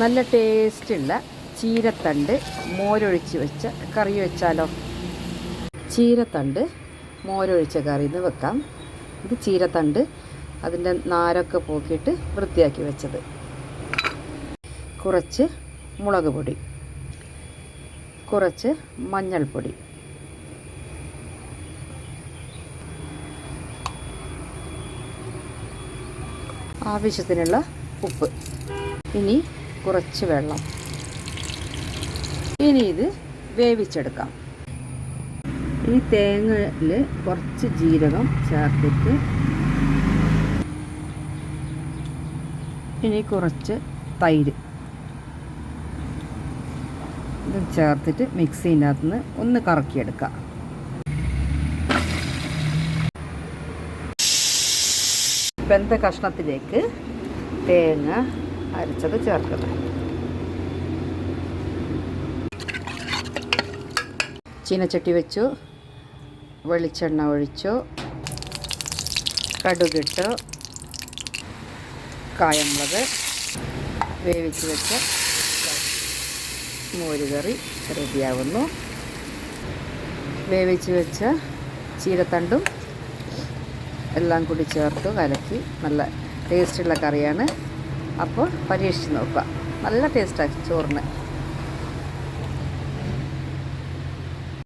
നല്ല ടേസ്റ്റുള്ള ചീരത്തണ്ട് മോരൊഴിച്ച് വെച്ച കറി വെച്ചാലോ? ചീരത്തണ്ട് മോരൊഴിച്ച കറി എന്ന് വെക്കാം. ഇത് ചീരത്തണ്ട് അതിന്റെ നാരൊക്കെ പോക്കിയിട്ട് വൃത്തിയാക്കി വെച്ചത്. കുറച്ച് മുളക് പൊടി കുറച്ച് മഞ്ഞൾപ്പൊടി ആവശ്യത്തിനുള്ള ഉപ്പ്. ഇനി കുറച്ച് വെള്ളം. ഇനി ഇത് വേവിച്ചെടുക്കാം. ഈ തേങ്ങയിൽ കുറച്ച് ജീരകം ചേർത്തിട്ട് ഇനി കുറച്ച് തൈര്. ഇത് ചേർത്തിട്ട് മിക്സിന്റെ നിന്ന് ഒന്ന് കറക്കിയെടുക്കാം. ബന്ധ കഷ്ണത്തിലേക്ക് തേങ്ങ അരച്ചത് ചേർക്കുന്നത് ചീനച്ചട്ടി വെച്ചു വെളിച്ചെണ്ണ ഒഴിച്ചു കടുകിട്ടു കായമുളക് വേവിച്ച് വെച്ച മോരുകറി റെഡിയാവുന്നു. വേവിച്ച് വെച്ച ചീരത്തണ്ടും എല്ലാം കൂടി ചേർത്ത് കലക്കി നല്ല ടേസ്റ്റുള്ള കറിയാണ്. അപ്പോൾ പരീക്ഷിച്ച് നോക്കുക. നല്ല ടേസ്റ്റാണ് ചോറിന്.